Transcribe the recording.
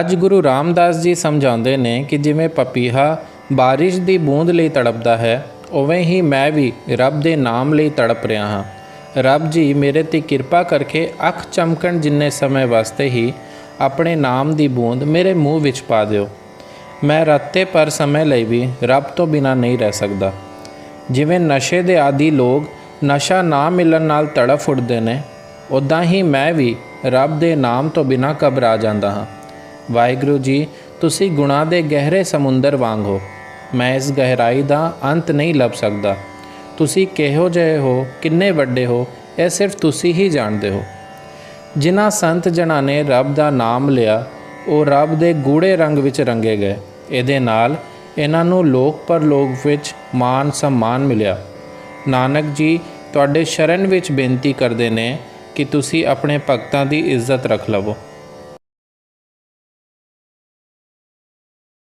ਅੱਜ ਗੁਰੂ ਰਾਮਦਾਸ ਜੀ ਸਮਝਾਉਂਦੇ ਨੇ ਕਿ ਜਿਵੇਂ ਪਪੀਹਾ ਬਾਰਿਸ਼ ਦੀ ਬੂੰਦ ਲਈ ਤੜਪਦਾ ਹੈ, ਉਵੇਂ ਹੀ ਮੈਂ ਵੀ ਰੱਬ ਦੇ ਨਾਮ ਲਈ ਤੜਪ ਰਿਹਾ ਹਾਂ। ਰੱਬ ਜੀ, ਮੇਰੇ ਤੇ ਕਿਰਪਾ ਕਰਕੇ ਅੱਖ ਚਮਕਣ ਜਿੰਨੇ ਸਮੇਂ ਵਾਸਤੇ ਹੀ ਆਪਣੇ ਨਾਮ ਦੀ ਬੂੰਦ ਮੇਰੇ ਮੂੰਹ ਵਿੱਚ ਪਾ ਦਿਓ। ਮੈਂ ਰੱਤੇ ਪਰ ਸਮੇਂ ਲਈ ਵੀ ਰੱਬ ਤੋਂ ਬਿਨਾ ਨਹੀਂ ਰਹਿ ਸਕਦਾ। ਜਿਵੇਂ ਨਸ਼ੇ ਦੇ ਆਦੀ ਲੋਕ ਨਸ਼ਾ ਨਾ ਮਿਲਣ ਨਾਲ ਤੜਫ ਉੱਠਦੇ ਨੇ ਉਦਾਂ ਹੀ ਮੈਂ ਵੀ ਰੱਬ ਦੇ ਨਾਮ ਤੋਂ ਬਿਨਾ ਘਬਰਾ ਜਾਂਦਾ ਹਾਂ। ਵਾਹਿਗੁਰੂ ਜੀ, ਤੁਸੀਂ ਗੁਨਾਹ ਦੇ ਗਹਿਰੇ ਸਮੁੰਦਰ ਵਾਂਗ ਹੋ। ਮੈਂ ਇਸ ਗਹਿਰਾਈ ਦਾ ਅੰਤ ਨਹੀਂ ਲੱਭ ਸਕਦਾ। ਤੁਸੀਂ ਕਿਹੋ ਜਿਹੇ ਹੋ, ਕਿੰਨੇ ਵੱਡੇ ਹੋ, ਇਹ ਸਿਰਫ ਤੁਸੀਂ ਹੀ ਜਾਣਦੇ ਹੋ। ਜਿਨ੍ਹਾਂ ਸੰਤ ਜਨਾਂ ਨੇ ਰੱਬ ਦਾ ਨਾਮ ਲਿਆ, ਉਹ ਰੱਬ ਦੇ ਗੂੜੇ ਰੰਗ ਵਿੱਚ ਰੰਗੇ ਗਏ। ਇਹਦੇ ਨਾਲ ਇਹਨਾਂ ਨੂੰ ਲੋਕ ਪਰ ਲੋਕ ਵਿੱਚ ਮਾਨ ਸਨਮਾਨ ਮਿਲਿਆ। ਨਾਨਕ ਜੀ, ਤੁਹਾਡੇ ਸ਼ਰਨ ਵਿੱਚ ਬੇਨਤੀ ਕਰਦੇ ਨੇ ਕਿ ਤੁਸੀਂ ਆਪਣੇ ਭਗਤਾਂ ਦੀ ਇੱਜ਼ਤ ਰੱਖ ਲਵੋ।